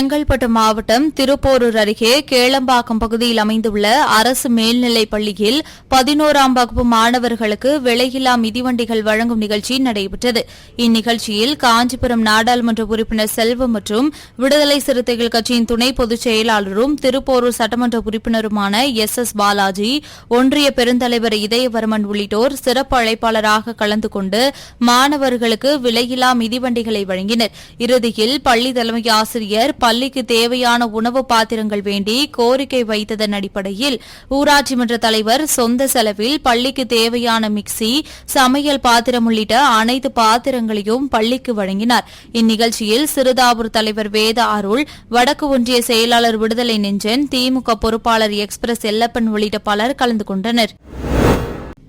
செங்கல்பட்டு மாவட்டம் திருப்போரூர் அருகே கேளம்பாக்கம் பகுதியில் அமைந்துள்ள அரசு மேல்நிலைப் பள்ளியில் பதினோராம் வகுப்பு மாணவர்களுக்கு விலையில்லா மிதிவண்டிகள் வழங்கும் நிகழ்ச்சி நடைபெற்றது. இந்நிகழ்ச்சியில் காஞ்சிபுரம் நாடாளுமன்ற உறுப்பினர் செல்வம் மற்றும் விடுதலை சிறுத்தைகள் கட்சியின் துணை பொதுச் செயலாளரும் திருப்போரூர் சட்டமன்ற உறுப்பினருமான எஸ் எஸ் பாலாஜி ஒன்றிய பெருந்தலைவர் இதயவர்மன் உள்ளிட்டோர் சிறப்பு அழைப்பாளராக கலந்து கொண்டு மாணவர்களுக்கு விலையில்லா மிதிவண்டிகளை வழங்கினர். இறுதியில் பள்ளி தலைமை ஆசிரியர் பள்ளிக்கு தேவையான உணவு பாத்திரங்கள் வேண்டி கோரிக்கை வைத்ததன் அடிப்படையில் ஊராட்சி மன்ற தலைவர் சொந்த செலவில் பள்ளிக்கு தேவையான மிக்சி சமையல் பாத்திரம் உள்ளிட்ட அனைத்து பாத்திரங்களையும் பள்ளிக்கு வழங்கினார். இந்நிகழ்ச்சியில் சிறுதாவூர் தலைவர் வேத அருள் வடக்கு ஒன்றிய செயலாளர் விடுதலை நெஞ்சன் திமுக பொறுப்பாளர் எக்ஸ்பிரஸ் எல்லப்பன் உள்ளிட்ட பலர் கலந்து கொண்டனர்.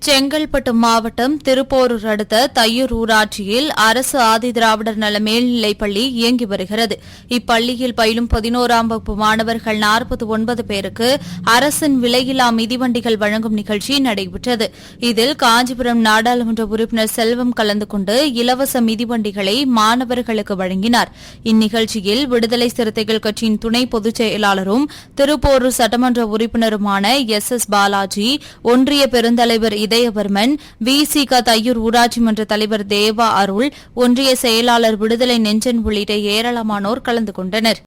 செங்கல்பட்டு மாவட்டம் திருப்போரூர் அடுத்த தையூர் ஊராட்சியில் அரசு ஆதிதிராவிடர் நல மேல்நிலைப் பள்ளி இயங்கி வருகிறது. இப்பள்ளியில் பயிலும் பதினோராம் வகுப்பு மாணவர்கள் நாற்பத்தி ஒன்பது பேருக்கு அரசின் விலையில்லா மிதிவண்டிகள் வழங்கும் நிகழ்ச்சி நடைபெற்றது. இதில் காஞ்சிபுரம் நாடாளுமன்ற உறுப்பினர் செல்வம் கலந்து கொண்டு இலவச மிதிவண்டிகளை மாணவர்களுக்கு வழங்கினார். இந்நிகழ்ச்சியில் விடுதலை சிறுத்தைகள் கட்சியின் துணை பொதுச் செயலாளரும் திருப்போரூர் சட்டமன்ற உறுப்பினருமான எஸ் எஸ் பாலாஜி ஒன்றிய பெருந்தலைவர் இதயவர்மன் விசிக தையூர் ஊராட்சி மன்ற தலைவர் தேவா அருள் ஒன்றிய செயலாளர் விடுதலை நெஞ்சன் உள்ளிட்ட ஏராளமானோர் கலந்து கொண்டனர்.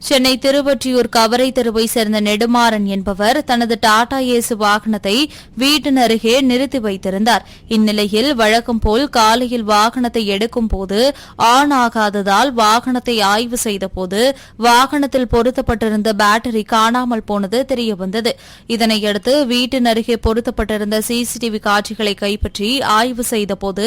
சென்னை திருவொற்றியூர் கவரை தெருவை சேர்ந்த நெடுமாறன் என்பவர் தனது டாடா ஏசு வாகனத்தை வீட்டின் அருகே நிறுத்தி வைத்திருந்தார். இந்நிலையில் வழக்கம் போல் காலையில் வாகனத்தை எடுக்கும் போது ஆன் ஆகாததால் வாகனத்தை ஆய்வு செய்தபோது வாகனத்தில் பொருத்தப்பட்டிருந்த பேட்டரி காணாமல் போனது தெரியவந்தது. இதனையடுத்து வீட்டின் அருகே பொருத்தப்பட்டிருந்த சிசிடிவி காட்சிகளை கைப்பற்றி ஆய்வு செய்தபோது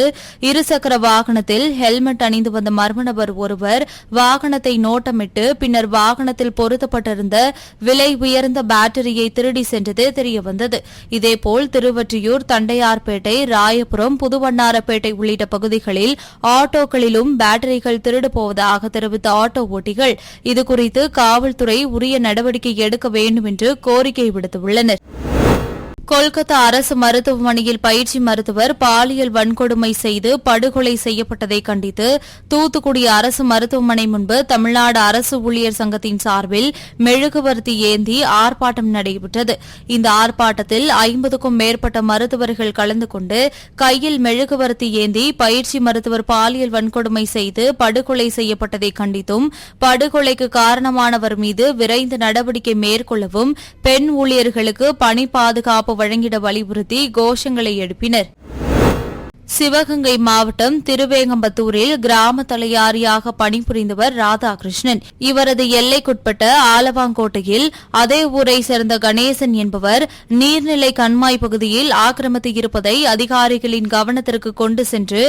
இருசக்கர வாகனத்தில் ஹெல்மெட் அணிந்து வந்த மர்ம நபர் ஒருவர் வாகனத்தை நோட்டமிட்டு பின்னர் வாகனத்தில் பொருத்தப்பட்டிருந்த விலை உயர்ந்த பேட்டரியை திருடி சென்றது தெரியவந்தது. இதேபோல் திருவற்றியூர் தண்டையார்பேட்டை ராயபுரம் புதுவண்ணாரப்பேட்டை உள்ளிட்ட பகுதிகளில் ஆட்டோக்களிலும் பேட்டரிகள் திருடு போவதாக தெரிவித்த ஆட்டோ ஓட்டிகள் இதுகுறித்து காவல்துறை உரிய நடவடிக்கை எடுக்க வேண்டும் என்று கோரிக்கை விடுத்துள்ளனா் கொல்கத்தா அரசு மருத்துவமனையில் பயிற்சி மருத்துவர் பாலியல் வன்கொடுமை செய்து படுகொலை செய்யப்பட்டதை கண்டித்து தூத்துக்குடி அரசு மருத்துவமனை முன்பு தமிழ்நாடு அரசு ஊழியர் சங்கத்தின் சார்பில் மெழுகுவர்த்தி ஏந்தி ஆர்ப்பாட்டம் நடைபெற்றது. இந்த ஆர்ப்பாட்டத்தில் ஐம்பதுக்கும் மேற்பட்ட மருத்துவர்கள் கலந்து கொண்டு கையில் மெழுகுவர்த்தி ஏந்தி பயிற்சி மருத்துவர் பாலியல் வன்கொடுமை செய்து படுகொலை செய்யப்பட்டதை கண்டித்தும் படுகொலைக்கு காரணமானவர் மீது விரைந்து நடவடிக்கை மேற்கொள்ளவும் பெண் ஊழியர்களுக்கு பணி பாதுகாப்பு வழங்கிட வலியுறுத்தி கோஷங்களை எழுப்பினர். சிவகங்கை மாவட்டம் திருவேங்கம்பத்தூரில் கிராம தலையாரியாக பணிபுரிந்தவர் ராதாகிருஷ்ணன். இவரது எல்லைக்குட்பட்ட ஆலவாங்கோட்டையில் அதே ஊரை சேர்ந்த கணேசன் என்பவர் நீர்நிலை கண்மாய் பகுதியில் ஆக்கிரமித்து இருப்பதை அதிகாரிகளின் கவனத்திற்கு கொண்டு சென்று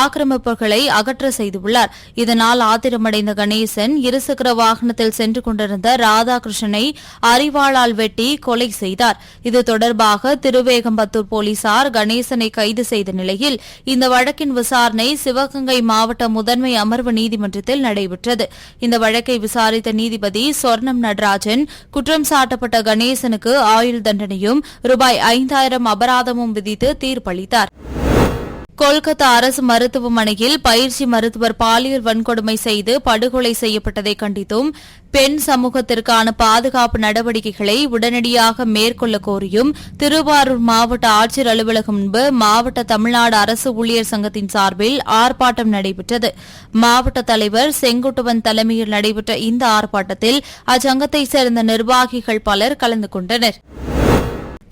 ஆக்கிரமிப்புகளை அகற்ற செய்துள்ளார். இதனால் ஆத்திரமடைந்த கணேசன் இருசக்கர வாகனத்தில் சென்று கொண்டிருந்த ராதாகிருஷ்ணனை அறிவாளால் வெட்டி கொலை செய்தார். இது தொடர்பாக திருவேகம்பத்தூர் போலீசார் கணேசனை கைது செய்த நிலையில் இந்த வழக்கின் விசாரணை சிவகங்கை மாவட்ட முதன்மை அமர்வு நீதிமன்றத்தில் நடைபெற்றது. இந்த வழக்கை விசாரித்த நீதிபதி சொர்ணம் நடராஜன் குற்றம் சாட்டப்பட்ட கணேசனுக்கு ஆயுள் தண்டனையும் ரூபாய் ஐந்தாயிரம் அபராதமும் விதித்து தீர்ப்பளித்தார். கொல்கத்தா அரசு மருத்துவமனையில் பயிற்சி மருத்துவர் பாலியல் வன்கொடுமை செய்து படுகொலை செய்யப்பட்டதை கண்டித்தும் பெண் சமூகத்திற்கான பாதுகாப்பு நடவடிக்கைகளை உடனடியாக மேற்கொள்ள கோரியும் திருவாரூர் மாவட்ட ஆட்சியர் அலுவலகம் முன்பு மாவட்ட தமிழ்நாடு அரசு ஊழியர் சங்கத்தின் சார்பில் ஆர்ப்பாட்டம் நடைபெற்றது. மாவட்ட தலைவர் செங்குட்டுவன் தலைமையில் நடைபெற்ற இந்த ஆர்ப்பாட்டத்தில் அச்சங்கத்தைச் சேர்ந்த நிர்வாகிகள் பலர் கலந்து கொண்டனா்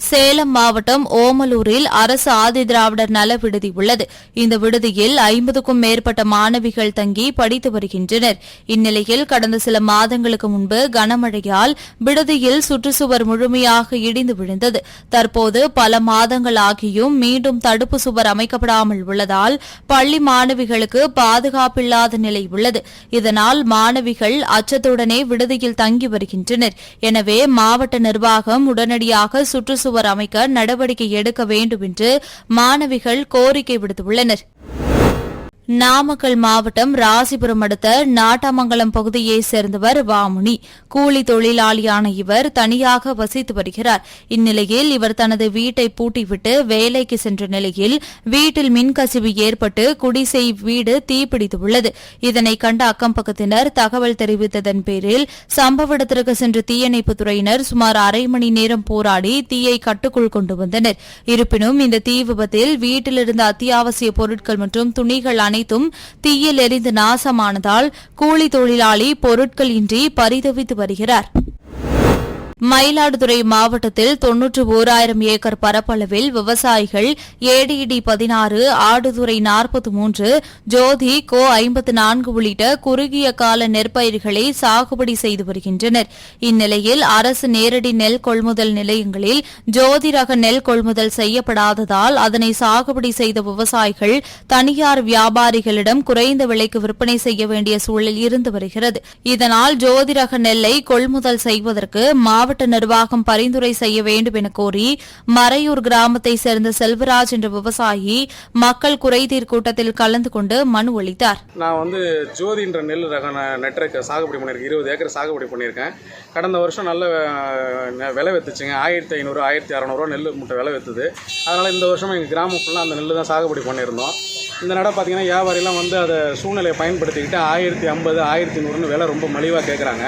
சேலம் மாவட்டம் ஓமலூரில் அரசு ஆதிதிராவிடர் நல விடுதி உள்ளது. இந்த விடுதியில் ஐம்பதுக்கும் மேற்பட்ட மாணவிகள் தங்கி படித்து வருகின்றனர். இந்நிலையில் கடந்த சில மாதங்களுக்கு முன்பு கனமழையால் விடுதியில் சுற்றுச்சுவர் முழுமையாக இடிந்து விழுந்தது. தற்போது பல மாதங்கள் ஆகியும் மீண்டும் தடுப்பு சுவர் அமைக்கப்படாமல் உள்ளதால் பள்ளி மாணவிகளுக்கு பாதுகாப்பில்லாத நிலை உள்ளது. இதனால் மாணவிகள் அச்சத்துடனே விடுதியில் தங்கி வருகின்றனர். எனவே மாவட்ட நிர்வாகம் உடனடியாக சுற்றுச்சுவர் சுவர் அமைக்க நடவடிக்கை எடுக்க வேண்டும் என்று மாணவிகள் கோரிக்கை விடுத்துள்ளனர். நாமக்கல் மாவட்டம் ராசிபுரம் அடுத்த நாட்டாமங்கலம் பகுதியைச் சேர்ந்தவர் வாமுனி. கூலி தொழிலாளியான இவர் தனியாக வசித்து வருகிறார். இந்நிலையில் இவர் தனது வீட்டை பூட்டிவிட்டு வேலைக்கு சென்ற நிலையில் வீட்டில் மின்கசிவு ஏற்பட்டு குடிசை வீடு தீப்பிடித்துள்ளது. இதனை கண்ட அக்கம் பக்கத்தினர் தகவல் தெரிவித்ததன் பேரில் சம்பவ இடத்திற்கு சென்ற தீயணைப்புத் துறையினர் சுமார் அரை மணி நேரம் போராடி தீயை கட்டுக்குள் கொண்டு வந்தனர். இருப்பினும் இந்த தீ விபத்தில் வீட்டிலிருந்த அத்தியாவசிய பொருட்கள் மற்றும் துணிகள் அனைத்தும் தீயில் எரிந்து நாசமானதால் கூலி தொழிலாளி பொருட்கள் இன்றி பரிதவித்து வருகிறார். மயிலாடுதுறை மாவட்டத்தில் தொன்னூற்று ஓராயிரம் ஏக்கர் பரப்பளவில் விவசாயிகள் ஏடிஇடி பதினாறு ஆடுதுறை நாற்பத்தி மூன்று ஜோதி கோ ஐம்பத்து நான்கு உள்ளிட்ட குறுகிய கால நெற்பயிர்களை சாகுபடி செய்து வருகின்றனர். இந்நிலையில் அரசு நேரடி நெல் கொள்முதல் நிலையங்களில் ஜோதி ரக நெல் கொள்முதல் செய்யப்படாததால் அதனை சாகுபடி செய்த விவசாயிகள் தனியார் வியாபாரிகளிடம் குறைந்த விலைக்கு விற்பனை செய்ய வேண்டிய சூழல் இருந்து வருகிறது. இதனால் ஜோதி ரக நெல்லை கொள்முதல் செய்வதற்கு மாவட்ட நிர்வாகம் பரிந்துரை செய்ய வேண்டும் என கோரி மறையூர் கிராமத்தை சேர்ந்த செல்வராஜ் என்ற விவசாயி மக்கள் குறைதீர் கூட்டத்தில் கலந்து கொண்டு மனு அளித்தார். நான் வந்து ஜோதின்ற நெல் ரக ந- சாகுபடி பண்ணியிருக்கேன் இருபது ஏக்கர் சாகுபடி பண்ணியிருக்கேன். கடந்த வருஷம் நல்ல விலை வித்துச்சுங்க. ஆயிரத்தி ஐநூறு ஆயிரத்தி அறநூறுவா நெல் மூட்டை விலை வித்துது. அதனால் இந்த வருஷம் எங்கள் கிராமம் ஃபுல்லாக அந்த நெல் தான் சாகுபடி பண்ணியிருந்தோம். இந்த நட பார்த்தீங்கன்னா வியாபாரிலாம் வந்து அதை சூழ்நிலையை பயன்படுத்திக்கிட்டு ஆயிரத்தி ஐம்பது ஆயிரத்தி நூறுன்னு விலை ரொம்ப மலிவாக கேட்குறாங்க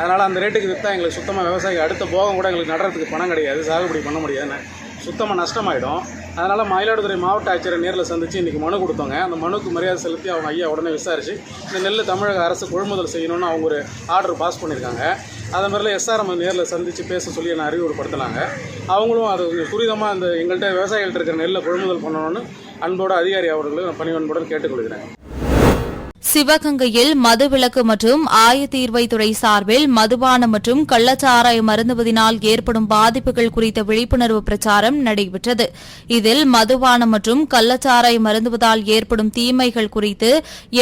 அதனால் அந்த ரேட்டுக்கு விற்றா எங்களுக்கு சுத்தமாக விவசாயி அடுத்த போகம் கூட எங்களுக்கு நடுறதுக்கு பணம் கிடையாது. சாகுபடி பண்ண முடியாதுன்னு. சுத்தமாக நஷ்டமாயிடும். அதனால் மயிலாடுதுறை மாவட்ட ஆட்சியரை நேரில் சந்தித்து இன்றைக்கி மனு கொடுத்தோங்க. அந்த மனுக்கு மரியாதை செலுத்தி அவங்க ஐயா உடனே விசாரித்து இந்த நெல் தமிழக அரசு கொள்முதல் செய்யணும்னு அவங்க ஒரு ஆர்டர் பாஸ் பண்ணியிருக்காங்க அதே எஸ்ஆர்எம் நேரில் சந்தித்து பேச சொல்லி என்னை அறிவுறுப்படுத்தினாங்க அவங்களும் அது கொஞ்சம் துரிதமாக அந்த எங்கள்கிட்ட விவசாயிகள்ட்ட இருக்கிற நெல்லை கொள்முதல் பண்ணணும்னு அன்போட அதிகாரி அவர்களும் பணிவன்புடன் கேட்டுக்கொள்கிறேன். சிவகங்கையில் மதுவிலக்கு மற்றும் ஆயத்தீர்வைத்துறை சார்பில் மதுபானம் மற்றும் கள்ளச்சாராய மருந்துவதினால் ஏற்படும் பாதிப்புகள் குறித்த விழிப்புணர்வு பிரச்சாரம் நடைபெற்றது. இதில் மதுபானம் மற்றும் கள்ளச்சாராய மருந்துவதால் ஏற்படும் தீமைகள் குறித்து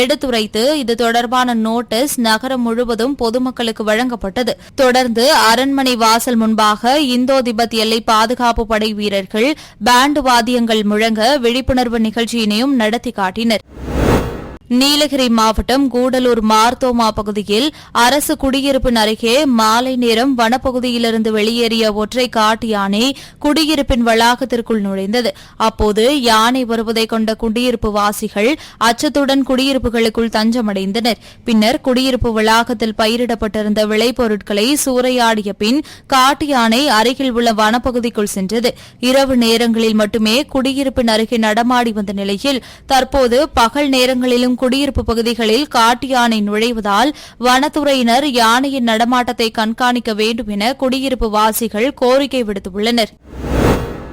எடுத்துரைத்து இது தொடர்பான நோட்டீஸ் நகரம் முழுவதும் பொதுமக்களுக்கு வழங்கப்பட்டது. தொடர்ந்து அரண்மனை வாசல் முன்பாக இந்தோ திபெத் எல்லை பாதுகாப்பு படை வீரர்கள் பேண்டு வாத்தியங்கள் முழங்க விழிப்புணர்வு நிகழ்ச்சியினையும் நடத்தி காட்டினர். நீலகிரி மாவட்டம் கூடலூர் மார்த்தோமா பகுதியில் அரசு குடியிருப்பின் அருகே மாலை நேரம் வனப்பகுதியிலிருந்து வெளியேறிய ஒற்றை காட்டு யானை குடியிருப்பின் வளாகத்திற்குள் நுழைந்தது. அப்போது யானை வருவதை கொண்ட குடியிருப்பு வாசிகள் அச்சத்துடன் குடியிருப்புகளுக்குள் தஞ்சமடைந்தனர். பின்னர் குடியிருப்பு வளாகத்தில் பயிரிடப்பட்டிருந்த விளைபொருட்களை சூறையாடிய பின் காட்டு யானை அருகில் உள்ள வனப்பகுதிக்குள் சென்றது. இரவு நேரங்களில் மட்டுமே குடியிருப்பின் அருகே நடமாடி வந்த நிலையில் தற்போது பகல் நேரங்களிலும் குடியிருப்பு பகுதிகளில் காட்டு யானை நுழைவதால் வனத்துறையினர் யானையின் நடமாட்டத்தை கண்காணிக்க வேண்டும் என குடியிருப்பு வாசிகள் கோரிக்கை விடுத்துள்ளனர்.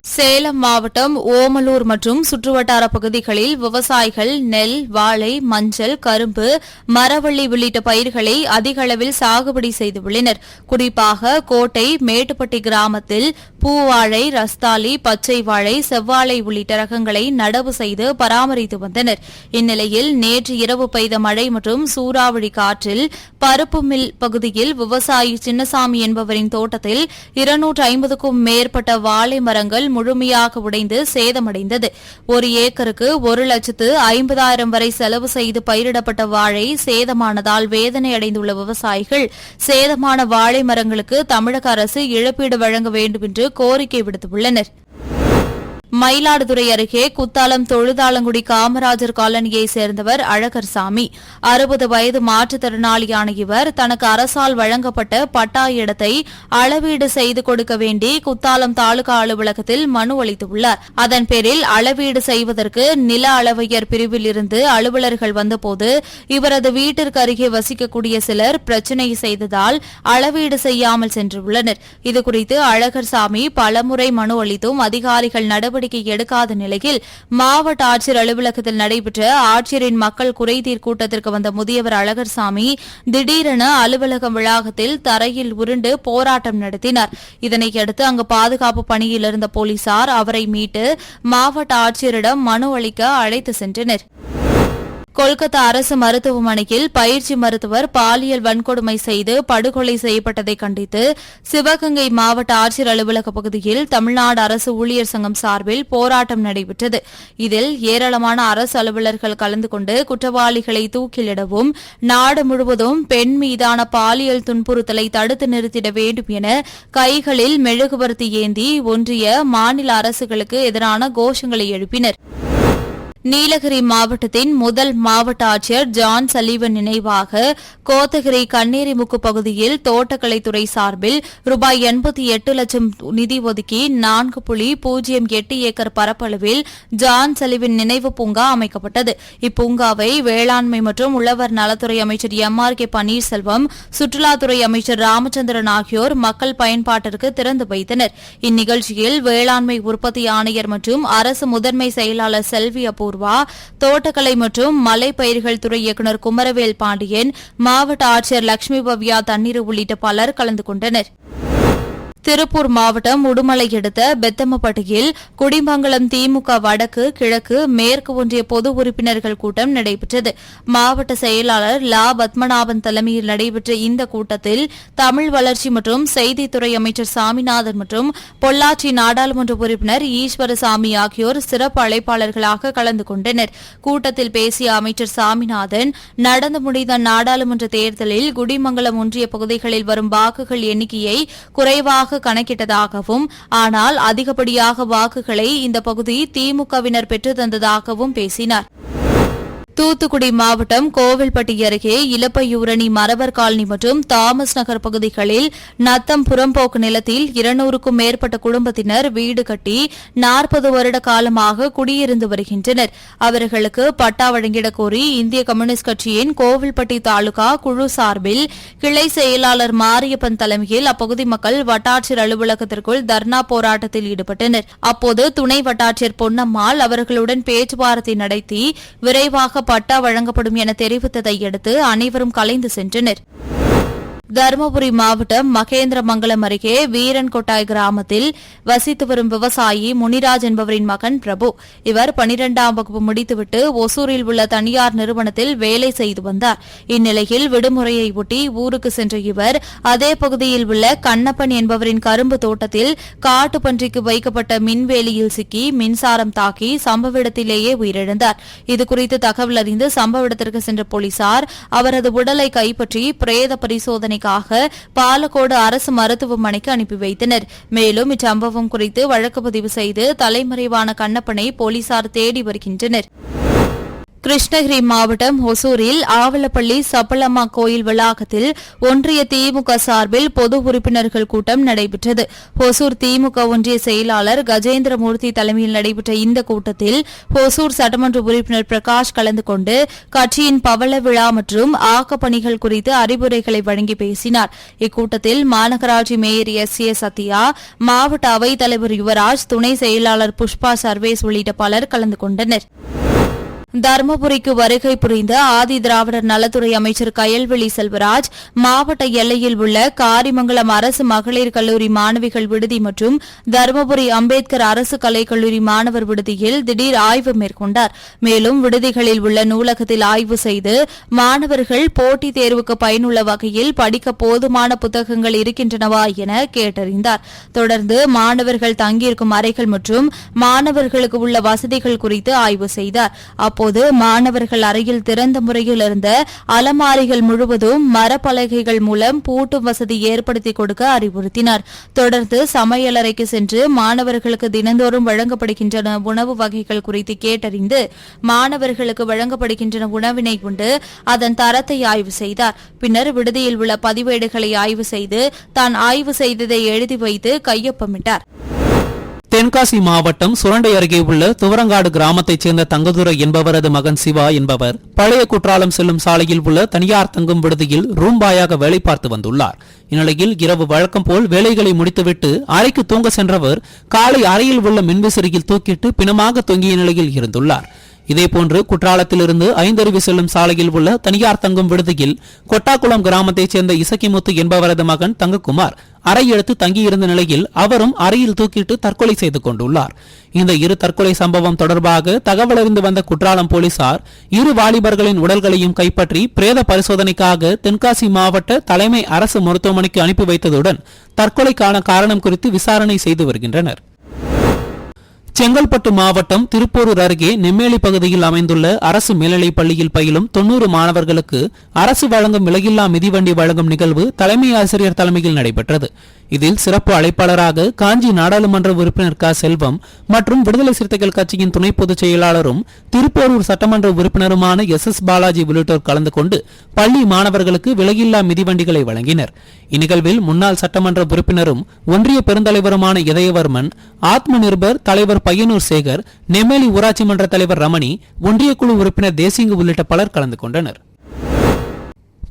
சேலம் மாவட்டம் ஓமலூர் மற்றும் சுற்றுவட்டார பகுதிகளில் விவசாயிகள் நெல் வாழை மஞ்சள் கரும்பு மரவள்ளி உள்ளிட்ட பயிர்களை அதிக அளவில் சாகுபடி செய்துள்ளனர் குறிப்பாக கோட்டை மேட்டுப்பட்டி கிராமத்தில் பூவாழை ரஸ்தாலி பச்சை வாழை செவ்வாழை உள்ளிட்ட ரகங்களை நடவு செய்து பராமரித்து வந்தனர். இந்நிலையில் நேற்று இரவு பெய்த மழை மற்றும் சூறாவளி காற்றில் பருப்பு மில் பகுதியில் விவசாயி சின்னசாமி என்பவரின் தோட்டத்தில் இருநூற்று ஐம்பதுக்கும் மேற்பட்ட வாழை மரங்கள் முழுமையாக உடைந்து சேதமடைந்தது. ஒரு ஏக்கருக்கு ஒரு லட்சத்து ஐம்பதாயிரம் வரை செலவு செய்து பயிரிடப்பட்ட வாழை சேதமானதால் வேதனை அடைந்துள்ள விவசாயிகள் சேதமான வாழை மரங்களுக்கு தமிழக அரசு இழப்பீடு வழங்க வேண்டும் என்று கோரிக்கை விடுத்துள்ளனர். மயிலாடுதுறை அருகே குத்தாலம் தொழுதாளங்குடி காமராஜர் காலனியைச் சேர்ந்தவர் அழகர்சாமி. அறுபது வயது மாற்றுத்திறனாளியான இவர் தனக்கு அரசால் வழங்கப்பட்ட பட்டா இடத்தை அளவீடு செய்து கொடுக்க வேண்டி குத்தாலம் தாலுகா அலுவலகத்தில் மனு அளித்துள்ளார். அதன் பேரில் அளவீடு செய்வதற்கு நில அளவையர் பிரிவில் இருந்து அலுவலர்கள் வந்தபோது இவரது வீட்டிற்கு அருகே வசிக்கக்கூடிய சிலர் பிரச்சினை செய்ததால் அளவீடு செய்யாமல் சென்றுள்ளனர். இதுகுறித்து அழகர்சாமி பலமுறை மனு அளித்தும் அதிகாரிகள் நடவடிக்கை எடுக்காத நிலையில் மாவட்ட ஆட்சியர் அலுவலகத்தில் நடைபெற்ற ஆட்சியரின் மக்கள் குறைதீர் கூட்டத்திற்கு வந்த முதியவர் அழகர்சாமி திடீரென அலுவலகம் வளாகத்தில் தரையில் உருண்டு போராட்டம் நடத்தினார். இதனையடுத்து அங்கு பாதுகாப்பு பணியில் இருந்த போலீசார் அவரை மீட்டு மாவட்ட ஆட்சியரிடம் மனு அளிக்க அழைத்து சென்றனர். கொல்கத்தா அரசு மருத்துவமனையில் பயிற்சி மருத்துவர் பாலியல் வன்கொடுமை செய்து படுகொலை செய்யப்பட்டதை கண்டித்து சிவகங்கை மாவட்ட ஆட்சியர் அலுவலக பகுதியில் தமிழ்நாடு அரசு ஊழியர் சங்கம் சார்பில் போராட்டம் நடைபெற்றது. இதில் ஏராளமான அரசு அலுவலர்கள் கலந்து கொண்டு குற்றவாளிகளை தூக்கிலிடவும் நாடு முழுவதும் பெண் மீதான பாலியல் துன்புறுத்தலை தடுத்து நிறுத்திட வேண்டும் என கைகளில் மெழுகுவர்த்தி ஏந்தி ஒன்றிய மாநில அரசுகளுக்கு எதிரான கோஷங்களை எழுப்பினர். நீலகிரி மாவட்டத்தின் முதல் மாவட்ட ஆட்சியர் ஜான் சலீவன் நினைவாக கோத்தகிரி கண்ணேரிமுக்கு பகுதியில் தோட்டக்கலைத்துறை சார்பில் ரூபாய் எண்பத்தி எட்டு லட்சம் நிதி ஒதுக்கி நான்கு புள்ளி பூஜ்ஜியம் எட்டு ஏக்கர் பரப்பளவில் ஜான் சலீவின் நினைவு பூங்கா அமைக்கப்பட்டது. இப்பூங்காவை வேளாண்மை மற்றும் உழவர் நலத்துறை அமைச்சர் எம் ஆர் கே பன்னீர்செல்வம் சுற்றுலாத்துறை அமைச்சர் ராமச்சந்திரன் ஆகியோர் மக்கள் பயன்பாட்டிற்கு திறந்து வைத்தனர். இந்நிகழ்ச்சியில் வேளாண்மை உற்பத்தி ஆணையர் மற்றும் அரசு முதன்மை செயலாளர் செல்வி அபூர்வா தோட்டக்கலை மற்றும் மலை பயிர்கள் துறை இயக்குநர் குமரவேல் பாண்டியன் மாவட்ட ஆட்சியர் லட்சுமி பவ்யா தண்ணீர் உள்ளிட்ட பலர் கலந்து கொண்டனா் திருப்பூர் மாவட்டம் உடுமலை அடுத்த பெத்தமப்பட்டியில் குடிமங்கலம் திமுக வடக்கு கிழக்கு மேற்கு ஒன்றிய பொது உறுப்பினர்கள் கூட்டம் நடைபெற்றது. மாவட்ட செயலாளர் லா பத்மநாபன் தலைமையில் நடைபெற்ற இந்த கூட்டத்தில் தமிழ் வளர்ச்சி மற்றும் செய்தித்துறை அமைச்சர் சாமிநாதன் மற்றும் பொள்ளாச்சி நாடாளுமன்ற உறுப்பினர் ஈஸ்வரசாமி ஆகியோர் சிறப்பு அழைப்பாளர்களாக கலந்து கொண்டனர். கூட்டத்தில் பேசிய அமைச்சர் சாமிநாதன் நடந்து முடிந்த நாடாளுமன்ற தேர்தலில் குடிமங்கலம் ஒன்றிய பகுதிகளில் வரும் வாக்குகள் எண்ணிக்கையை குறைவாக கணக்கிட்டதாகவும் ஆனால் அதிகப்படியாக வாக்குகளை இந்த பகுதி திமுகவினர் பெற்று தந்ததாகவும் பேசினார். தூத்துக்குடி மாவட்டம் கோவில்பட்டி அருகே இலப்பையூரணி மரவர் காலனி மற்றும் தாமஸ் நகர் பகுதிகளில் நத்தம் புறம்போக்கு நிலத்தில் இருநூறுக்கும் மேற்பட்ட குடும்பத்தினர் வீடு கட்டி நாற்பது வருட காலமாக குடியிருந்து வருகின்றனர். அவர்களுக்கு பட்டா வழங்கிடக் கோரி இந்திய கம்யூனிஸ்ட் கட்சியின் கோவில்பட்டி தாலுகா குழு சார்பில் கிளை செயலாளர் மாரியப்பன் தலைமையில் அப்பகுதி மக்கள் வட்டாட்சியர் அலுவலகத்திற்குள் தர்ணா போராட்டத்தில் ஈடுபட்டனர். அப்போது துணை வட்டாட்சியர் பொன்னம்மாள் அவர்களுடன் பேச்சுவார்த்தை நடத்தி விரைவாக பட்டா வழங்கப்படும் என தெரிவித்ததை அடுத்து அனைவரும் கலைந்து சென்றனர் தருமபுரி மாவட்டம் மகேந்திரமங்கலம் அருகே வீரன்கொட்டாய் கிராமத்தில் வசித்து வரும் விவசாயி முனிராஜ் என்பவரின் மகன் பிரபு. இவர் பனிரெண்டாம் வகுப்பு முடித்துவிட்டு ஒசூரில் உள்ள தனியார் நிறுவனத்தில் வேலை செய்து வந்தார். இந்நிலையில் விடுமுறையை ஒட்டி ஊருக்கு சென்ற இவர் அதே பகுதியில் உள்ள கண்ணப்பன் என்பவரின் கரும்பு தோட்டத்தில் காட்டுப்பன்றிக்கு வைக்கப்பட்ட மின்வேலியில் சிக்கி மின்சாரம் தாக்கி சம்பவ இடத்திலேயே உயிரிழந்தார். இதுகுறித்து தகவல் அறிந்து சம்பவ இடத்திற்கு சென்ற போலீசார் அவரது உடலை கைப்பற்றி பிரேத பரிசோதனை விசாரணைக்காக பாலக்கோடு அரசு மருத்துவமனைக்கு அனுப்பி வைத்தனர். மேலும் இச்சம்பவம் குறித்து வழக்கு பதிவு செய்து தலைமறைவான கண்ணப்பனை போலீசார் தேடி வருகின்றனர். கிருஷ்ணகிரி மாவட்டம் ஒசூரில் ஆவலப்பள்ளி சப்பலம்மா கோயில் வளாகத்தில் ஒன்றிய திமுக சார்பில் பொது உறுப்பினர்கள் கூட்டம் நடைபெற்றது. ஒசூர் திமுக ஒன்றிய செயலாளர் கஜேந்திரமூர்த்தி தலைமையில் நடைபெற்ற இந்த கூட்டத்தில் ஒசூர் சட்டமன்ற உறுப்பினர் பிரகாஷ் கலந்து கொண்டு கட்சியின் பவள விழா மற்றும் ஆக்கப்பணிகள் குறித்து அறிவுரைகளை வழங்கி பேசினார். இக்கூட்டத்தில் மாநகராட்சி மேயர் எஸ். ஏ. சத்யா மாவட்ட அவைத் தலைவர் யுவராஜ் துணை செயலாளர் புஷ்பா சர்வேஸ் உள்ளிட்ட பலர் கலந்து கொண்டனர். தருமபுரிக்கு வருகை புரிந்த ஆதி திராவிடர் நலத்துறை அமைச்சர் கயல்வெளி செல்வராஜ் மாவட்ட எல்லையில் உள்ள காரிமங்கலம் அரசு மகளிர் கல்லூரி மாணவிகள் விடுதி மற்றும் தருமபுரி அம்பேத்கர் அரசு கலைக்கல்லூரி மாணவர் விடுதியில் திடீர் ஆய்வு மேற்கொண்டார். மேலும் விடுதிகளில் உள்ள நூலகத்தில் ஆய்வு செய்து மாணவர்கள் போட்டித் தேர்வுக்கு பயனுள்ள வகையில் படிக்க போதுமான புத்தகங்கள் இருக்கின்றனவா என கேட்டறிந்தார். தொடர்ந்து மாணவர்கள் தங்கியிருக்கும் அறைகள் மற்றும் மாணவர்களுக்கு உள்ள வசதிகள் குறித்து ஆய்வு செய்தார். அப்போது மாணவர்கள் அறையில் திறந்த முறையில் இருந்த அலமாரிகள் முழுவதும் மரப்பலகைகள் மூலம் பூட்டும் வசதி ஏற்படுத்தி கொடுக்க அறிவுறுத்தினார். தொடர்ந்து சமையலறைக்கு சென்று மாணவர்களுக்கு தினந்தோறும் வழங்கப்படுகின்றன உணவு வகைகள் குறித்து கேட்டறிந்து மாணவர்களுக்கு வழங்கப்படுகின்றன உணவினை கொண்டு அதன் தரத்தை ஆய்வு செய்தார். பின்னர் விடுதியில் உள்ள பதிவேடுகளை ஆய்வு செய்து தான் ஆய்வு செய்ததை எழுதி வைத்து கையொப்பமிட்டார். தென்காசி மாவட்டம் சுரண்டை அருகே உள்ள துவரங்காடு கிராமத்தைச் சேர்ந்த தங்கதுரை என்பவரது மகன் சிவா என்பவர் பழைய குற்றாலம் செல்லும் சாலையில் உள்ள தனியார் தங்கும் விடுதியில் ரூம்பாயாக வேலை பார்த்து வந்துள்ளார். இந்நிலையில் இரவு வழக்கம் போல் வேலைகளை முடித்துவிட்டு அறைக்கு தூங்க சென்றவர் காலை அறையில் உள்ள மின்விசிறியில் தூக்கிட்டு பிணமாக தொங்கிய நிலையில் இருந்துள்ளார். இதேபோன்று குற்றாலத்திலிருந்து ஐந்தருவி செல்லும் சாலையில் உள்ள தனியார் தங்கும் விடுதியில் கொட்டாக்குளம் கிராமத்தைச் சேர்ந்த இசக்கிமுத்து என்பவரது மகன் தங்கக்குமார் அறை எடுத்து தங்கியிருந்த நிலையில் அவரும் அறையில் தூக்கிட்டு தற்கொலை செய்து கொண்டுள்ளார். இந்த இரு தற்கொலை சம்பவம் தொடர்பாக தகவல் அறிந்து வந்த குற்றாலம் போலீசார் இரு வாலிபர்களின் உடல்களையும் கைப்பற்றி பிரேத பரிசோதனைக்காக தென்காசி மாவட்ட தலைமை அரசு மருத்துவமனைக்கு அனுப்பி வைத்ததுடன் தற்கொலைக்கான காரணம் குறித்து விசாரணை செய்து வருகின்றனர். செங்கல்பட்டு மாவட்டம் திருப்போரூர் அருகே நெம்மேலி பகுதியில் அமைந்துள்ள அரசு மேல்நிலைப் பள்ளியில் பயிலும் தொன்னூறு மாணவர்களுக்கு அரசு வழங்கும் விலையில்லா மிதிவண்டி வழங்கும் நிகழ்வு தலைமை ஆசிரியர் தலைமையில் நடைபெற்றது. இதில் சிறப்பு அழைப்பாளராக காஞ்சி நாடாளுமன்ற உறுப்பினர் க. செல்வம் மற்றும் விடுதலை சிறுத்தைகள் கட்சியின் துணை பொதுச் செயலாளரும் திருப்போரூர் சட்டமன்ற உறுப்பினருமான எஸ். எஸ். பாலாஜி உள்ளிட்டோர் கலந்து கொண்டு பள்ளி மாணவர்களுக்கு விலையில்லா மிதிவண்டிகளை வழங்கினர். இந்நிகழ்வில் முன்னாள் சட்டமன்ற உறுப்பினரும் ஒன்றிய பெருந்தலைவருமான இதயவர்மன் ஆத்ம நிர்பர் தலைவர் பையனூர் சேகர் நெமேலி ஊராட்சி மன்ற தலைவர் ரமணி ஒன்றிய குழு உறுப்பினர் தேசிங்கு உள்ளிட்ட பலர் கலந்து கொண்டனர்.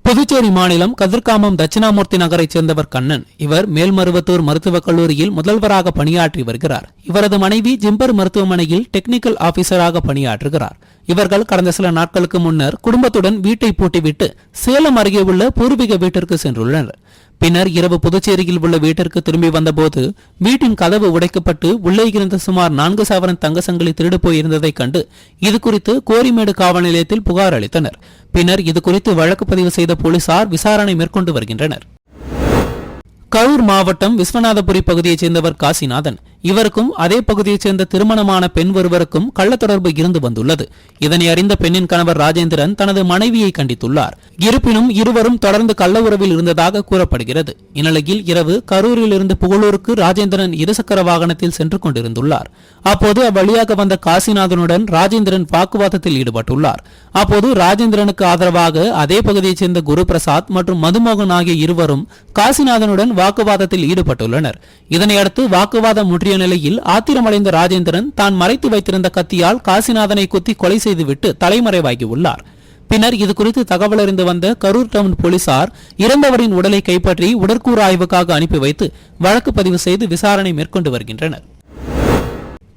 புதுச்சேரி மாநிலம் கதிர்காமம் தட்சிணாமூர்த்தி நகரைச் சேர்ந்தவர் கண்ணன். இவர் மேல்மருவத்தூர் மருத்துவக் கல்லூரியில் முதல்வராக பணியாற்றி வருகிறார். இவரது மனைவி ஜிம்பர் மருத்துவமனையில் டெக்னிக்கல் ஆபீசராக பணியாற்றுகிறார். இவர்கள் கடந்த சில நாட்களுக்கு முன்னர் குடும்பத்துடன் வீட்டை பூட்டிவிட்டு சேலம் அருகே உள்ள பூர்வீக வீட்டிற்கு சென்றுள்ளனர். பின்னர் இரவு புதுச்சேரியில் உள்ள வீட்டிற்கு திரும்பி வந்தபோது வீட்டின் கதவு உடைக்கப்பட்டு உள்ளே இருந்த சுமார் நான்கு சவரன் தங்க சங்கிலி திருடு போயிருந்ததைக் கண்டு இதுகுறித்து கோரிமேடு காவல் நிலையத்தில் புகார் அளித்தனர். பின்னர் இதுகுறித்து வழக்கு பதிவு செய்த போலீசார் விசாரணை மேற்கொண்டு வருகின்றனர். கரூர் மாவட்டம் விஸ்வநாதபுரி பகுதியைச் சேர்ந்தவர் காசிநாதன். இவருக்கும் அதே பகுதியைச் சேர்ந்த திருமணமான பெண் ஒருவருக்கும் கள்ள தொடர்பு இருந்து வந்துள்ளது. இதனை அறிந்த பெண்ணின் கணவர் ராஜேந்திரன் தனது மனைவியை கண்டித்துள்ளார். இருப்பினும் இருவரும் தொடர்ந்து கள்ள உறவில் இருந்ததாக கூறப்படுகிறது. இந்நிலையில் இரவு கரூரில் இருந்து புகழூருக்கு ராஜேந்திரன் இருசக்கர வாகனத்தில் சென்று கொண்டிருந்துள்ளார். அப்போது அவ்வழியாக வந்த காசிநாதனுடன் ராஜேந்திரன் வாக்குவாதத்தில் ஈடுபட்டுள்ளார். அப்போது ராஜேந்திரனுக்கு ஆதரவாக அதே பகுதியைச் சேர்ந்த குரு பிரசாத் மற்றும் மதுமோகன் ஆகிய இருவரும் காசிநாதனுடன் வாக்குவாதத்தில் ஈடுபட்டுள்ளனர். இதனையடுத்து வாக்குவாதம் முற்றிய நிலையில் ஆத்திரமடைந்த ராஜேந்திரன் தான் மறைத்து வைத்திருந்த கத்தியால் காசிநாதனை குத்தி கொலை செய்துவிட்டு தலைமறைவாகியுள்ளார். பின்னர் இதுகுறித்து தகவல் அறிந்து வந்த கரூர் டவுன் போலீசார் இறந்தவரின் உடலை கைப்பற்றி உடற்கூறு ஆய்வுக்காக அனுப்பி வைத்து வழக்கு பதிவு செய்து விசாரணை மேற்கொண்டு வருகின்றனர்.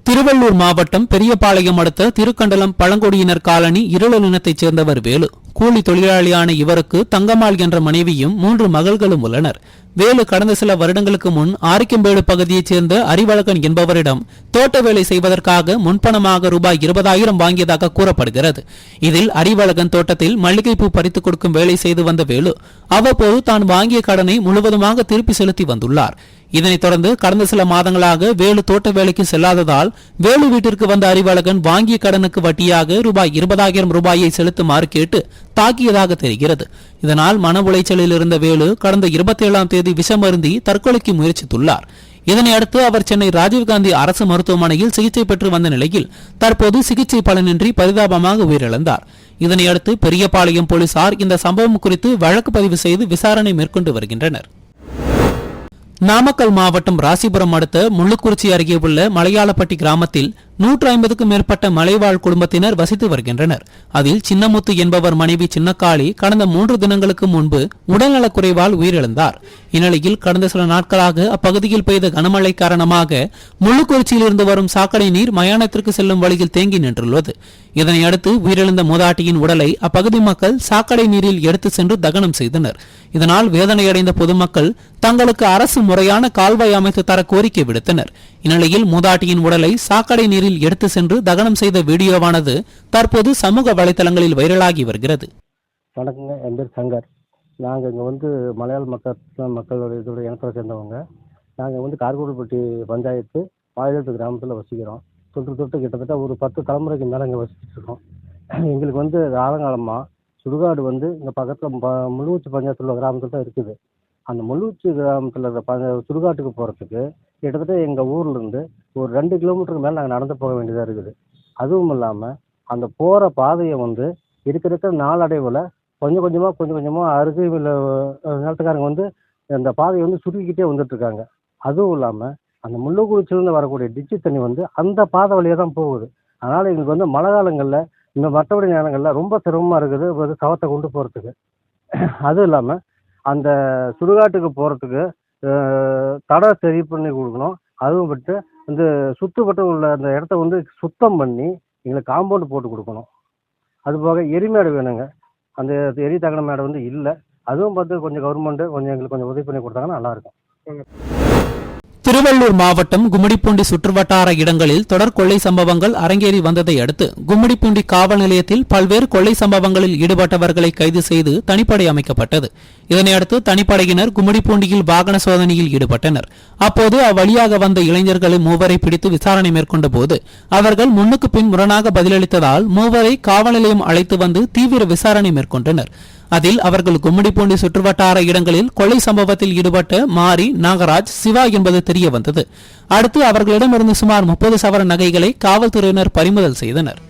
திருவள்ளூர் மாவட்டம் பெரியபாளையம் அடுத்த திருக்கண்டலம் பழங்குடியினர் காலனி இருளல் இனத்தைச் சேர்ந்தவர் வேலு. கூலி தொழிலாளியான இவருக்கு தங்கம்மாள் என்ற மனைவியும் மூன்று மகள்களும் உள்ளனர். வேலு கடந்த சில வருடங்களுக்கு முன் ஆரிக்கம்பேடு பகுதியைச் சேர்ந்த அறிவழகன் என்பவரிடம் தோட்ட வேலை செய்வதற்காக முன்பணமாக ரூபாய் இருபதாயிரம் வாங்கியதாக கூறப்படுகிறது. இதில் அறிவழகன் தோட்டத்தில் மல்லிகைப்பூ பறித்துக் கொடுக்கும் வேலை செய்து வந்த வேலு அவ்வப்போது தான் வாங்கிய கடனை முழுவதுமாக திருப்பி செலுத்தி வந்துள்ளார். இதனைத் தொடர்ந்து கடந்த சில மாதங்களாக வேலு தோட்ட வேலைக்கு செல்லாததால் வேலு வீட்டிற்கு வந்த அறிவழகன் வாங்கிய கடனுக்கு வட்டியாக ரூபாய் இருபதாயிரம் ரூபாயை செலுத்துமாறு கேட்டு தாக்கியதாக தெரிகிறது. இதனால் மன உளைச்சலில் இருந்த வேலு கடந்த இருபத்தி ஏழாம் தேதி தேதி விஷமருந்தி தற்கொலைக்கு முயற்சித்துள்ளார். இதனை அடுத்து அவர் சென்னை ராஜீவ்காந்தி அரசு மருத்துவமனையில் சிகிச்சை பெற்று வந்த நிலையில் தற்போது சிகிச்சை பலனின்றி பரிதாபமாக உயிரிழந்தார். இதனையடுத்து பெரியபாளையம் போலீசார் இந்த சம்பவம் குறித்து வழக்கு பதிவு செய்து விசாரணை மேற்கொண்டு வருகின்றனர். நாமக்கல் மாவட்டம் ராசிபுரம் அடுத்த முள்ளுக்குறிச்சி அருகே உள்ள மலையாளப்பட்டி கிராமத்தில் நூற்று ஐம்பதுக்கும் மேற்பட்ட மலைவாழ் குடும்பத்தினர் வசித்து வருகின்றனர். அதில் சின்னமுத்து என்பவர் மனைவி சின்னக்காளி கடந்த மூன்று தினங்களுக்கு முன்பு உடல்நலக்குறைவால் உயிரிழந்தார். இந்நிலையில் கடந்த சில நாட்களாக அப்பகுதியில் பெய்த கனமழை காரணமாக முள்ளுக்குறிச்சியிலிருந்து வரும் சாக்கடை நீர் மயானத்திற்கு செல்லும் வழியில் தேங்கி நின்றுள்ளது. இதனையடுத்து உயிரிழந்த மூதாட்டியின் உடலை அப்பகுதி மக்கள் சாக்கடை நீரில் எடுத்து சென்று தகனம் செய்தனர். இதனால் வேதனையடைந்த பொதுமக்கள் தங்களுக்கு அரசு முறையான கால்வாய் அமைத்து தர கோரிக்கை விடுத்தனர். இந்நிலையில் மூதாட்டியின் உடலை சாக்கடை நீர் நீரில் எடுத்து சென்று தகனம் செய்த வீடியோவானது தற்போது சமூக வலைதளங்களில் வைரலாகி வருகிறது. வணக்கங்க என் பேர் சங்கர். நாங்கள் இங்கே வந்து மலையாள மக்கள் மக்களோட இதோட இனத்தை சேர்ந்தவங்க. நாங்கள் வந்து கார்கோடுப்பட்டி பஞ்சாயத்து பாயலத்து கிராமத்தில் வசிக்கிறோம். தொற்று தொட்டு கிட்டத்தட்ட ஒரு பத்து தலைமுறைக்கு மேலே இங்கே வசிச்சுட்டு இருக்கோம். எங்களுக்கு வந்து காலங்காலமாக சுடுகாடு வந்து இங்கே பக்கத்தில் ப முள்ளுச்சி பஞ்சாயத்தில் உள்ள கிராமத்தில் தான் இருக்குது. அந்த முழுவூச்சி கிராமத்தில் இருக்கிற ப சுடுகாட்டுக்கு போகிறதுக்கு கிட்டத்தட்ட எங்கள் ஊர்லேருந்து ஒரு ரெண்டு கிலோமீட்டருக்கு மேலே நாங்கள் நடந்து போக வேண்டியதாக இருக்குது. அதுவும் இல்லாமல் அந்த போகிற பாதையை வந்து இருக்க இருக்கிற நாளடைவில் கொஞ்சம் கொஞ்சமாக கொஞ்சம் கொஞ்சமாக அருகில் நிலத்துக்காரங்க வந்து அந்த பாதையை வந்து சுருக்கிக்கிட்டே வந்துட்டுருக்காங்க. அதுவும் இல்லாமல் அந்த முள்ளுக்குறிச்சிலேருந்து வரக்கூடிய டிச்சு தண்ணி வந்து அந்த பாதை வழியாக தான் போகுது. அதனால் எங்களுக்கு வந்து மழை காலங்களில் இந்த மற்றபடி நேரங்களில் ரொம்ப சிரமமாக இருக்குது. வந்து சவத்தை கொண்டு போகிறதுக்கு அதுவும் இல்லாமல் அந்த சுடுகாட்டுக்கு போகிறதுக்கு தடை சரி பண்ணி கொடுக்கணும். அதுவும் பட்டு இந்த சுற்றுப்பட்டு உள்ள அந்த இடத்த வந்து சுத்தம் பண்ணி எங்களுக்கு காம்பவுண்டு போட்டு கொடுக்கணும். அது போக எரிமேடு வேணுங்க. அந்த எரி தகன மேடை வந்து இல்லை. அதுவும் பார்த்து கொஞ்சம் கவர்மெண்ட்டு கொஞ்சம் எங்களுக்கு கொஞ்சம் உதவி பண்ணி கொடுத்தாங்கன்னா நல்லாயிருக்கும் திருவள்ளூர் மாவட்டம் கும்மிடிப்பூண்டி சுற்றுவட்டார இடங்களில் தொடர் கொள்ளை சம்பவங்கள் அரங்கேறி வந்ததை அடுத்து கும்மிடிப்பூண்டி காவல் நிலையத்தில் பல்வேறு கொள்ளை சம்பவங்களில் ஈடுபட்டவர்களை கைது செய்து தனிப்படை அமைக்கப்பட்டது. இதனையடுத்து தனிப்படையினர் கும்மிடிப்பூண்டியில் வாகன சோதனையில் ஈடுபட்டனர். அப்போது அவ்வழியாக வந்த இளைஞர்களை மூவரை பிடித்து விசாரணை மேற்கொண்ட போது அவர்கள் முன்னுக்கு பின் முரணாக பதிலளித்ததால் மூவரை காவல் நிலையம் அழைத்து வந்து தீவிர விசாரணை மேற்கொண்டனர். அதில் அவர்கள் கும்மிடிப்பூண்டி சுற்றுவட்டார இடங்களில் கொலை சம்பவத்தில் ஈடுபட்ட மாரி நாகராஜ் சிவா என்பது தெரிய வந்தது அடுத்து அவர்களிடமிருந்து சுமார் முப்பது சவர நகைகளை காவல்துறையினர் பறிமுதல் செய்தனர்.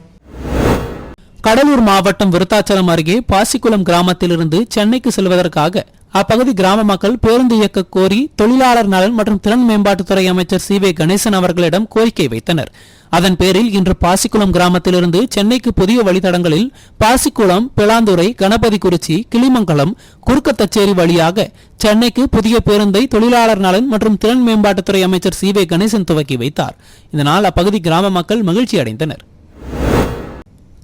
கடலூர் மாவட்டம் விருத்தாச்சலம் அருகே பாசிக்குளம் கிராமத்திலிருந்து சென்னைக்கு செல்வதற்காக அப்பகுதி கிராம மக்கள் பேருந்து இயக்க கோரி தொழிலாளர் நலன் மற்றும் திறன் மேம்பாட்டுத்துறை அமைச்சர் சி வே கணேசன் அவர்களிடம் கோரிக்கை வைத்தனர். அதன் பேரில் இன்று பாசிக்குளம் கிராமத்திலிருந்து சென்னைக்கு புதிய வழித்தடங்களில் பாசிக்குளம் பிளாந்துறை கணபதிக்குறிச்சி கிளிமங்கலம் குறுக்கத்தச்சேரி வழியாக சென்னைக்கு புதிய பேருந்தை தொழிலாளர் நலன் மற்றும் திறன் மேம்பாட்டுத்துறை அமைச்சர் சி வே கணேசன் துவக்கி வைத்தார். இதனால் அப்பகுதி கிராம மக்கள் மகிழ்ச்சி அடைந்தனர்.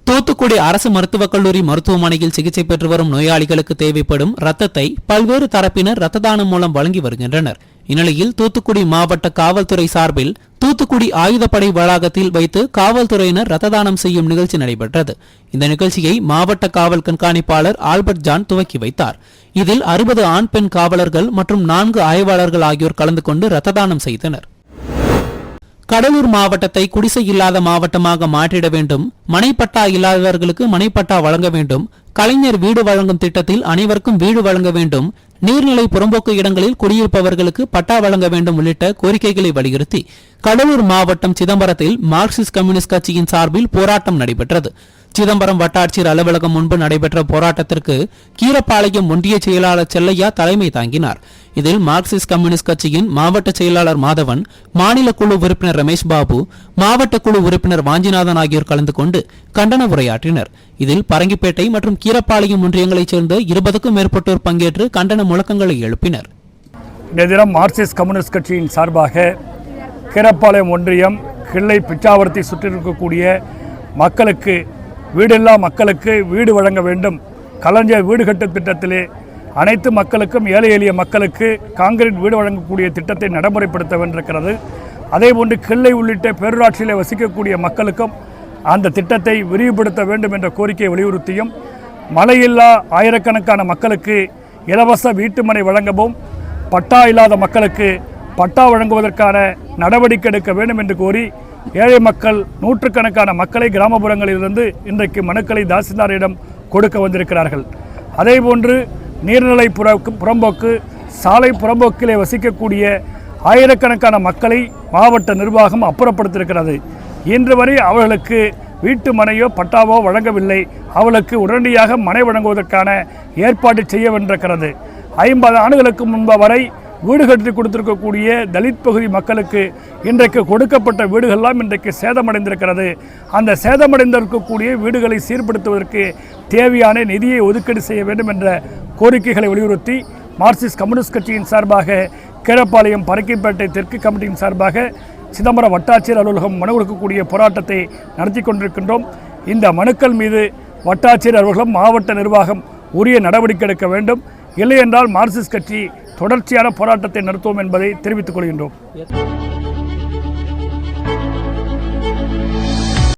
தூத்துக்குடி அரசு மருத்துவக் கல்லூரி மருத்துவமனையில் சிகிச்சை பெற்று வரும் நோயாளிகளுக்கு தேவைப்படும் ரத்தத்தை பல்வேறு தரப்பினர் ரத்த தானம் மூலம் வழங்கி வருகின்றனர். இந்நிலையில் தூத்துக்குடி மாவட்ட காவல்துறை சார்பில் தூத்துக்குடி ஆயுதப்படை வளாகத்தில் வைத்து காவல்துறையினர் ரத்த தானம் செய்யும் நிகழ்ச்சி நடைபெற்றது. இந்த நிகழ்ச்சியை மாவட்ட காவல் கண்காணிப்பாளர் ஆல்பர்ட் ஜான் துவக்கி வைத்தார். இதில் அறுபது ஆண் பெண் காவலர்கள் மற்றும் நான்கு ஆய்வாளர்கள் ஆகியோர் கலந்து கொண்டு ரத்த தானம் செய்தனர். கடலூர் மாவட்டத்தை குடிசை இல்லாத மாவட்டமாக மாற்றிட வேண்டும். மனைப்பட்டா இல்லாதவர்களுக்கு மனைப்பட்டா வழங்க வேண்டும். கலைஞர் வீடு வழங்கும் திட்டத்தில் அனைவருக்கும் வீடு வழங்க வேண்டும். நீர்நிலை புறம்போக்கு இடங்களில் குடியிருப்பவர்களுக்கு பட்டா வழங்க வேண்டும் உள்ளிட்ட கோரிக்கைகளை வலியுறுத்தி கடலூர் மாவட்டம் சிதம்பரத்தில் மார்க்சிஸ்ட் கம்யூனிஸ்ட் கட்சியின் சார்பில் போராட்டம் நடைபெற்றது. சிதம்பரம் வட்டாட்சியர் அலுவலகம் முன்பு நடைபெற்ற போராட்டத்திற்கு கீரப்பாளையம் ஒன்றிய செயலாளர் செல்லையா தலைமை தாங்கினார். இதில் மார்க்சிஸ்ட் கம்யூனிஸ்ட் கட்சியின் மாவட்ட செயலாளர் மாதவன் மாநில குழு உறுப்பினர் ரமேஷ் பாபு மாவட்ட குழு உறுப்பினர் வாஞ்சிநாதன் ஆகியோர் கலந்து கொண்டு கண்டன உரையாற்றினர். இதில் பரங்கிப்பேட்டை மற்றும் கீரப்பாளையம் ஒன்றியங்களைச் சேர்ந்த இருபதுக்கும் மேற்பட்டோர் பங்கேற்று கண்டன முழக்கங்களை எழுப்பினர். இந்த தினம் மார்க்சிஸ்ட் கம்யூனிஸ்ட் கட்சியின் சார்பாக கீரப்பாளையம் ஒன்றியம் கிள்ளை பிச்சாவரத்தை சுற்றியிருக்கக்கூடிய மக்களுக்கு வீடில்லா மக்களுக்கு வீடு வழங்க வேண்டும். கலைஞர் வீடு கட்டும் திட்டத்திலே அனைத்து மக்களுக்கும் ஏழை எளிய மக்களுக்கு காங்கிரீட் வீடு வழங்கக்கூடிய திட்டத்தை நடைமுறைப்படுத்த வேண்டியிருக்கிறது அதேபோன்று கிள்ளை உள்ளிட்ட பேரூராட்சியில் வசிக்கக்கூடிய மக்களுக்கும் அந்த திட்டத்தை விரிவுபடுத்த வேண்டும் என்ற கோரிக்கையை வலியுறுத்தியும் மழையில்லா ஆயிரக்கணக்கான மக்களுக்கு இலவச வீட்டுமனை வழங்கவும் பட்டா இல்லாத மக்களுக்கு பட்டா வழங்குவதற்கான நடவடிக்கை எடுக்க வேண்டும் என்று கோரி ஏழை மக்கள் நூற்றுக்கணக்கான மக்களை கிராமப்புறங்களிலிருந்து இன்றைக்கு மனுக்களை தாசில்தாரிடம் கொடுக்க வந்திருக்கிறார்கள். அதேபோன்று நீர்நிலை புற புறம்போக்கு சாலை புறம்போக்கிலே வசிக்கக்கூடிய ஆயிரக்கணக்கான மக்களை மாவட்ட நிர்வாகம் அப்புறப்படுத்தியிருக்கிறது. இன்று வரை அவர்களுக்கு வீட்டு மனையோ பட்டாவோ வழங்கவில்லை. அவளுக்கு உடனடியாக மனை வழங்குவதற்கான ஏற்பாடு செய்ய வென்றிருக்கிறது ஐம்பது ஆண்டுகளுக்கு முன்பு வரை வீடு கட்டி கொடுத்திருக்கக்கூடிய தலித் பகுதி மக்களுக்கு இன்றைக்கு கொடுக்கப்பட்ட வீடுகள்லாம் இன்றைக்கு சேதமடைந்திருக்கிறது. அந்த சேதமடைந்திருக்கக்கூடிய வீடுகளை சீர்படுத்துவதற்கு தேவையான நிதியை ஒதுக்கீடு செய்ய வேண்டும் என்ற கோரிக்கைகளை வலியுறுத்தி மார்க்சிஸ்ட் கம்யூனிஸ்ட் கட்சியின் சார்பாக கீழப்பாளையம் பறக்கிப்பேட்டை தெற்கு கமிட்டியின் சார்பாக சிதம்பரம் வட்டாட்சியர் அலுவலகம் மனு கொடுக்கக்கூடிய போராட்டத்தை நடத்தி கொண்டிருக்கின்றோம். இந்த மனுக்கள் மீது வட்டாட்சியர் அலுவலகம் மாவட்ட நிர்வாகம் உரிய நடவடிக்கை எடுக்க வேண்டும். இல்லையென்றால் மார்க்சிஸ்ட் கட்சி தொடர்ச்சியான போராட்டத்தை நடத்துவோம் என்பதை தெரிவித்துக் கொள்கின்றோம்.